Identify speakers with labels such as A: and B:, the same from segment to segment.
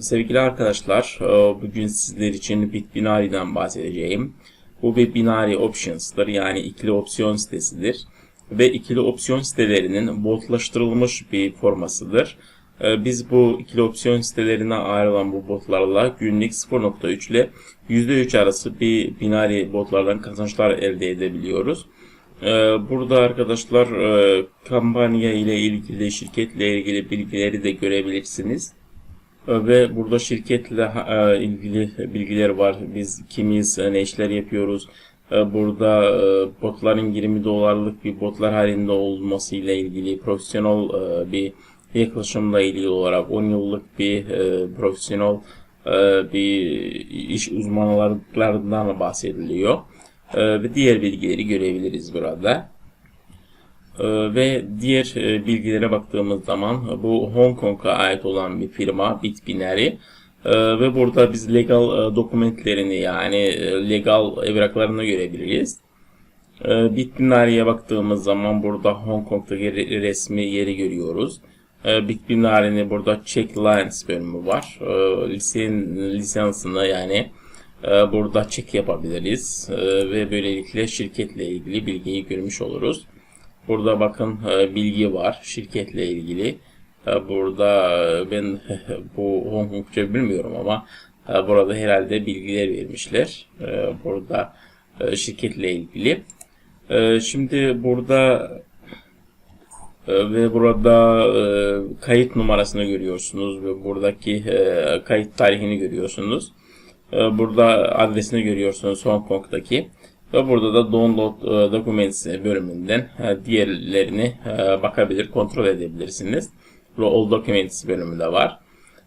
A: Sevgili arkadaşlar, e, bugün sizler için Bitbinari'den bahsedeceğim. Bu bir binary options'tır yani ikili opsiyon sitesidir. Ve ikili opsiyon sitelerinin botlaştırılmış bir formasıdır. Ee, Biz bu ikili opsiyon sitelerine ayrılan bu botlarla günlük 0.3 ile %3 arası bir binary botlardan kazançlar elde edebiliyoruz. Ee, Burada arkadaşlar e, kampanya ile ilgili, şirketle ilgili bilgileri de görebilirsiniz. Ve burada şirketle e, ilgili bilgiler var. Biz kimiz, e, ne işler yapıyoruz. Ee, Burada e, botların 20 dolarlık bir botlar halinde olması ile ilgili profesyonel e, bir yaklaşımla ilgili olarak 10 yıllık bir e, profesyonel e, bir iş uzmanlarından bahsediliyor. E, Ve diğer bilgileri görebiliriz burada. Ee, Ve diğer e, bilgilere baktığımız zaman bu Hong Kong'a ait olan bir firma Bitbinary. Ee, Ve burada biz legal e, dokumentlerini yani e, legal evraklarını görebiliriz. Ee, Bitbinary'e baktığımız zaman burada Hong Kong'daki re- resmi yeri görüyoruz. Bitbinary'nin burada check lines bölümü var. Lisansını yani burada check yapabiliriz. Ve böylelikle şirketle ilgili bilgiyi görmüş oluruz. Burada bakın e, bilgi var şirketle ilgili. E, Burada e, ben bu Hong Kongca bilmiyorum ama burada herhalde bilgiler vermişler. Burada şirketle ilgili. Şimdi burada ve burada kayıt numarasını görüyorsunuz ve buradaki kayıt tarihini görüyorsunuz. Burada adresini görüyorsunuz Hong Kong'daki. Ve burada da Download e, Documents bölümünden e, diğerlerini e, bakabilir, kontrol edebilirsiniz. All Documents bölümü de var.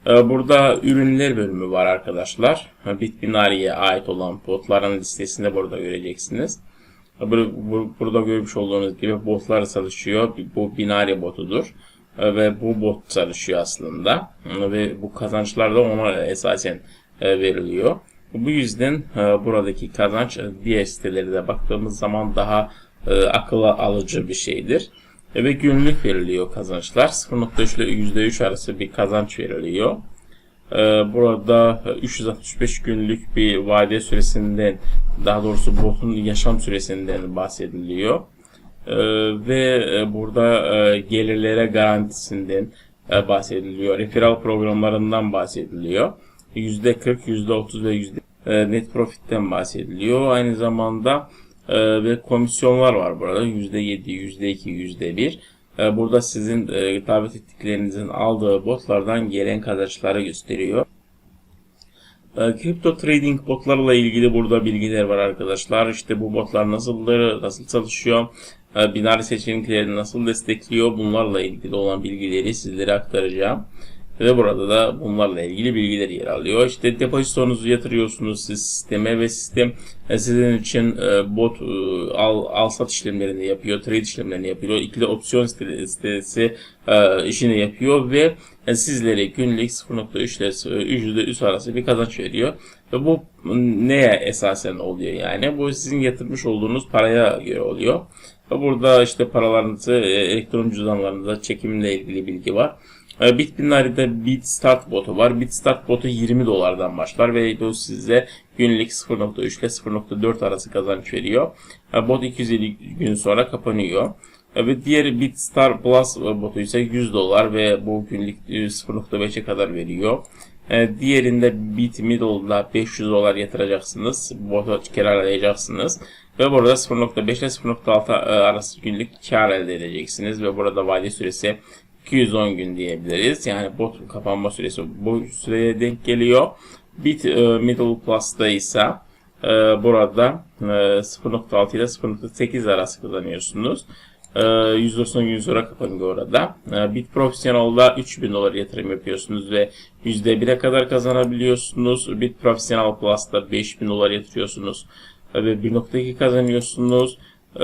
A: Burada ürünler bölümü var arkadaşlar. E, Bitbinary'e ait olan botların listesini burada göreceksiniz. Bu- bu- Burada görmüş olduğunuz gibi botlar çalışıyor. Bu binary botudur. Ve bu bot çalışıyor aslında. Ve bu kazançlar da ona esasen veriliyor. Bu yüzden e, buradaki kazanç e, diğer sitelere de baktığımız zaman daha e, akıla alıcı bir şeydir. Ve günlük veriliyor kazançlar. 0.3 ile %3 arası bir kazanç veriliyor. Burada e, 365 günlük bir vade süresinden, daha doğrusu botun yaşam süresinden bahsediliyor. Ve burada gelirlere garantisinden bahsediliyor. Referral programlarından bahsediliyor. %40, %30 ve yüzde e, net profitten bahsediliyor. Aynı zamanda e, ve komisyonlar var burada. %7, %2, %1. E, Burada sizin e, davet ettiklerinizin aldığı botlardan gelen kazançları gösteriyor. E, Kripto trading botlarla ilgili burada bilgiler var arkadaşlar. İşte bu botlar nasıldır, nasıl çalışıyor, e, binary seçenekleri nasıl destekliyor bunlarla ilgili olan bilgileri sizlere aktaracağım. Ve burada da bunlarla ilgili bilgiler yer alıyor. İşte depozitonuzu yatırıyorsunuz sisteme ve sistem e, sizin için e, bot e, al, al sat işlemlerini yapıyor, trade işlemlerini yapıyor. İkili opsiyon site- sitesi işini yapıyor ve sizlere günlük 0.3 ile %3 arası bir kazanç veriyor. Ve bu neye esasen oluyor yani? Bu sizin yatırmış olduğunuz paraya göre oluyor. Ve burada işte paralarınızı elektron cüzdanlarınıza çekimle ilgili bilgi var. E, Bitbinary'de BitStart botu var. BitStart botu 20 dolardan başlar ve bu size günlük 0.3 ile 0.4 arası kazanç veriyor. E, Bot 250 gün sonra kapanıyor. E, Ve diğer BitStar Plus botu ise 100 dolar ve bu günlük e, 0.5'e kadar veriyor. E, Diğerinde Bit Middle'da 500 dolar yatıracaksınız. Botu kiralayacaksınız. Ve burada 0.5 ile 0.6 arası günlük kar elde edeceksiniz. Ve burada vade süresi 210 gün diyebiliriz. Yani bot kapanma süresi bu süreye denk geliyor. Bit e, Middle Plus'ta ise e, burada e, 0.6 ile 0.8 arası kazanıyorsunuz. E, 190 gün sonra kapanıyor orada. E, Bit Professional'da 3000 dolar yatırım yapıyorsunuz ve %1'e kadar kazanabiliyorsunuz. Bit Professional Plus'ta 5000 dolar yatırıyorsunuz e, ve 1.2 kazanıyorsunuz. E,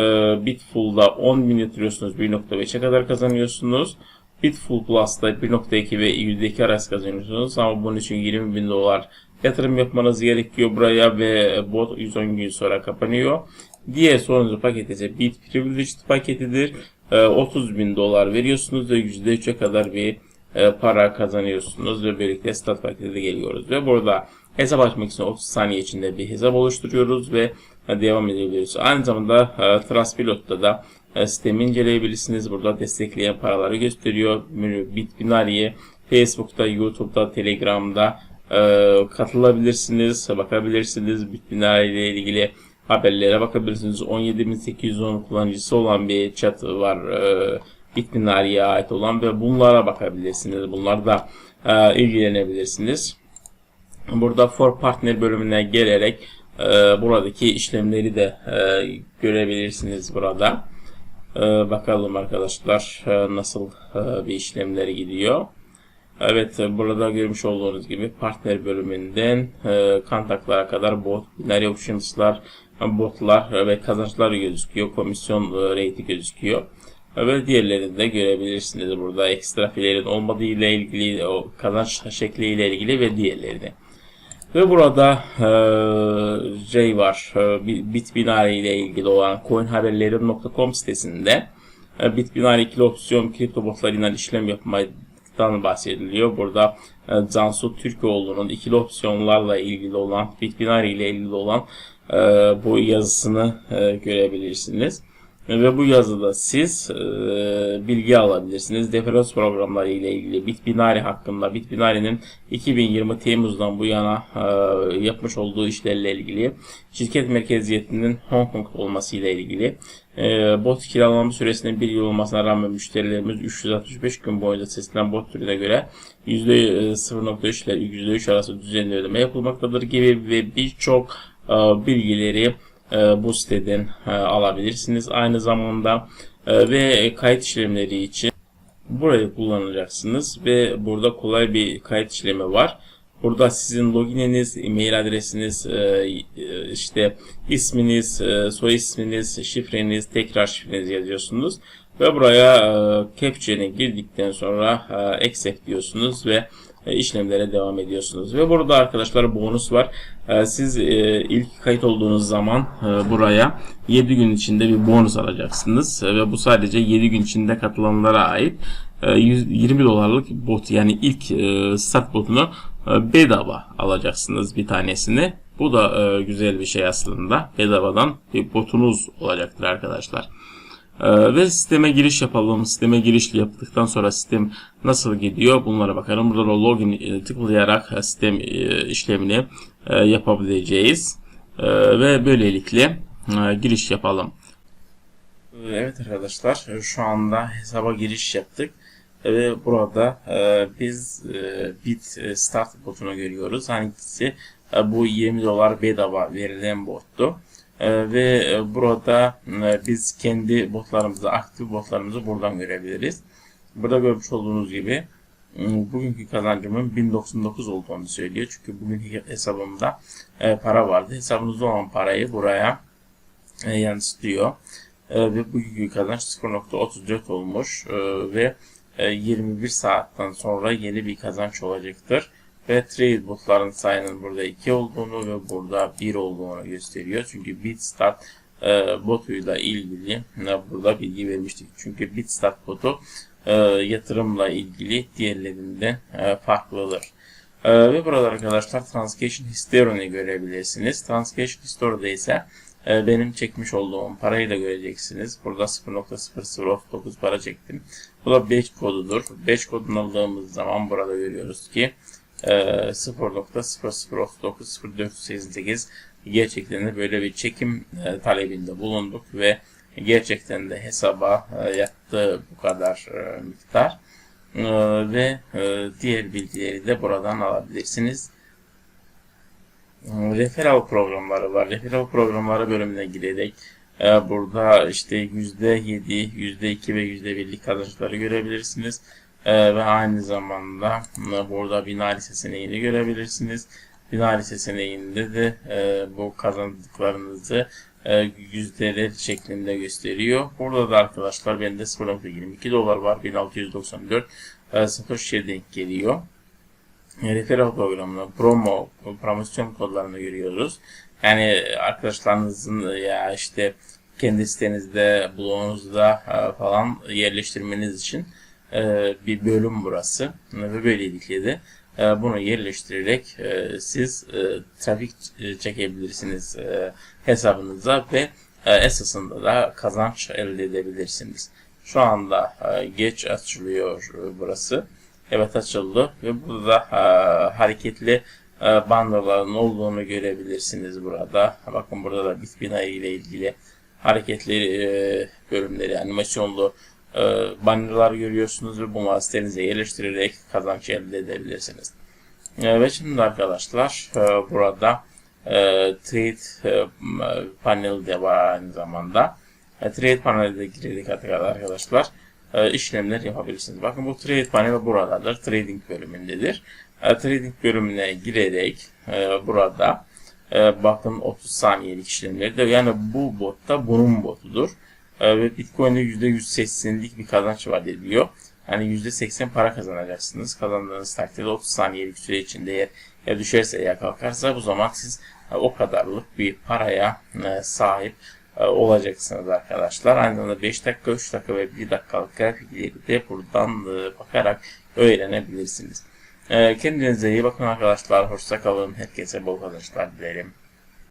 A: Bitfull'da 10.000 yatırıyorsunuz 1.5'e kadar kazanıyorsunuz. Bitfull Plus'ta 1.2 ve %2 arası kazanıyorsunuz ama bunun için 20 bin dolar yatırım yapmanız gerekiyor buraya ve bot 110 gün sonra kapanıyor. Diğer sonuncu paket ise Bit Privileged paketidir. Ee, 30 bin dolar veriyorsunuz ve %3'e kadar bir e, para kazanıyorsunuz ve birlikte stat paketi de geliyoruz. Ve burada hesap açmak için 30 saniye içinde bir hesap oluşturuyoruz ve e, devam edebiliyoruz. Aynı zamanda e, Transpilot'ta da e, sistemi inceleyebilirsiniz. Burada destekleyen paraları gösteriyor. Bitbinari'ye Facebook'ta, YouTube'da, Telegram'da e, katılabilirsiniz, bakabilirsiniz. Bitbinari ile ilgili haberlere bakabilirsiniz. 17.810 kullanıcısı olan bir chat var. E, Bitbinari'ye ait olan ve bunlara bakabilirsiniz. Bunlar da e, ilgilenebilirsiniz. Burada For Partner bölümüne gelerek e, buradaki işlemleri de e, görebilirsiniz burada. E, bakalım arkadaşlar e, nasıl e, bir işlemleri gidiyor. Evet burada görmüş olduğunuz gibi partner bölümünden e, kontaklara kadar bot, binary options'lar, botlar ve kazançlar gözüküyor. Komisyon e, rate'i gözüküyor. Ve diğerlerini de görebilirsiniz burada. Ekstra filerin olmadığı ile ilgili, o kazanç şekli ile ilgili ve diğerlerini. Ve burada e, şey var, e, Bitbinary ile ilgili olan coinhaberlerim.com sitesinde e, Bitbinary ikili opsiyon kripto botlarıyla işlem yapmaktan bahsediliyor. Burada e, Cansu Türkoğlu'nun ikili opsiyonlarla ilgili olan, Bitbinary ile ilgili olan e, bu yazısını e, görebilirsiniz. Ve bu yazıda siz e, bilgi alabilirsiniz. Referans programları ile ilgili Bitbinary hakkında, Bitbinary'nin 2020 Temmuz'dan bu yana e, yapmış olduğu işlerle ilgili, şirket merkeziyetinin Hong Kong olması ile ilgili, e, bot kiralama süresinin bir yıl olmasına rağmen müşterilerimiz 365 gün boyunca seçilen bot türüne göre %0.3 ile %3 arası düzenli ödeme yapılmaktadır gibi ve birçok e, bilgileri e, bu siteden e, alabilirsiniz. Aynı zamanda e, ve kayıt işlemleri için burayı kullanacaksınız ve burada kolay bir kayıt işlemi var. Burada sizin logininiz, e-mail adresiniz, işte isminiz, soy isminiz, şifreniz, tekrar şifrenizi yazıyorsunuz. Ve buraya captcha'ni girdikten sonra accept diyorsunuz ve işlemlere devam ediyorsunuz. Ve burada arkadaşlar bonus var. Siz ilk kayıt olduğunuz zaman buraya 7 gün içinde bir bonus alacaksınız. Ve bu sadece 7 gün içinde katılanlara ait 20 dolarlık bot yani ilk start botunu bedava alacaksınız bir tanesini. Bu da güzel bir şey aslında. Bedavadan bir botunuz olacaktır arkadaşlar. Ee, ve sisteme giriş yapalım. Sisteme giriş yaptıktan sonra sistem nasıl gidiyor bunlara bakalım. Burada login e, tıklayarak sistem e, işlemini e, yapabileceğiz. Ve böylelikle giriş yapalım. Evet arkadaşlar şu anda hesaba giriş yaptık. Ve burada biz bit start botunu görüyoruz. Hangisi bu 20 dolar bedava verilen bottu. Ee, ve e, burada e, biz kendi botlarımızı, aktif botlarımızı buradan görebiliriz. Burada görmüş olduğunuz gibi bugünkü kazancımın 1099 olduğunu söylüyor. Çünkü bugünkü hesabımda e, para vardı. Hesabınızda olan parayı buraya yansıtıyor. Ve bugünkü kazanç 0.34 olmuş ve 21 saatten sonra yeni bir kazanç olacaktır ve trade botların sayının burada 2 olduğunu ve burada 1 olduğunu gösteriyor. Çünkü BitStart e, botuyla ilgili e, burada bilgi vermiştik. Çünkü BitStart botu e, yatırımla ilgili diğerlerinden e, farklıdır. E, ve burada arkadaşlar Transaction History'ni görebilirsiniz. Transaction History'de ise e, benim çekmiş olduğum parayı da göreceksiniz. Burada 0.0039 para çektim. Bu da 5 kodudur. 5 kodunu aldığımız zaman burada görüyoruz ki 0.00390488 ee, gerçekten de böyle bir çekim e, talebinde bulunduk ve gerçekten de hesaba e, yattı bu kadar e, miktar ve diğer bilgileri de buradan alabilirsiniz. Referral programları var. Referral programları bölümüne girerek burada işte %7, %2 ve %1'lik kazançları görebilirsiniz. Ee, ve aynı zamanda e, burada binari seçeneğini görebilirsiniz. Binari seçeneğinde de e, bu kazandıklarınızı e, yüzdeler şeklinde gösteriyor. Burada da arkadaşlar bende 0.22 dolar var. 1694 e, satışa denk geliyor. E, referral programına promo, promosyon kodlarını görüyoruz. Yani arkadaşlarınızın ya işte kendi sitenizde, blogunuzda e, falan yerleştirmeniz için e, bir bölüm burası ve böylelikle de e, bunu yerleştirerek e, siz e, trafik e, çekebilirsiniz e, hesabınıza ve e, esasında da kazanç elde edebilirsiniz. Şu anda e, geç açılıyor e, burası. Evet açıldı ve burada e, hareketli e, bandaların olduğunu görebilirsiniz burada. Bakın burada da Bitbina ile ilgili hareketli e, bölümleri, animasyonlu e, bannerlar görüyorsunuz ve bu mouse'lerinize yerleştirerek kazanç elde edebilirsiniz. E, ve şimdi arkadaşlar e, burada e, trade e, panel de var aynı zamanda. E, trade paneline girdik artık arkadaşlar. E, işlemler yapabilirsiniz. Bakın bu trade panel buradadır. Trading bölümündedir. E, trading bölümüne girerek e, burada e, bakın 30 saniyelik işlemleri de yani bu botta bunun botudur. E, ve Bitcoin'de %180'lik bir kazanç vaat ediliyor. Yani %80 para kazanacaksınız. Kazandığınız takdirde 30 saniyelik süre içinde eğer ya düşerse ya kalkarsa bu zaman siz e, o kadarlık bir paraya e, sahip e, olacaksınız arkadaşlar. Aynı zamanda 5 dakika, 3 dakika ve 1 dakikalık grafikleri de buradan bakarak öğrenebilirsiniz. Kendinize iyi bakın arkadaşlar. Hoşça kalın. Herkese bol kazançlar dilerim.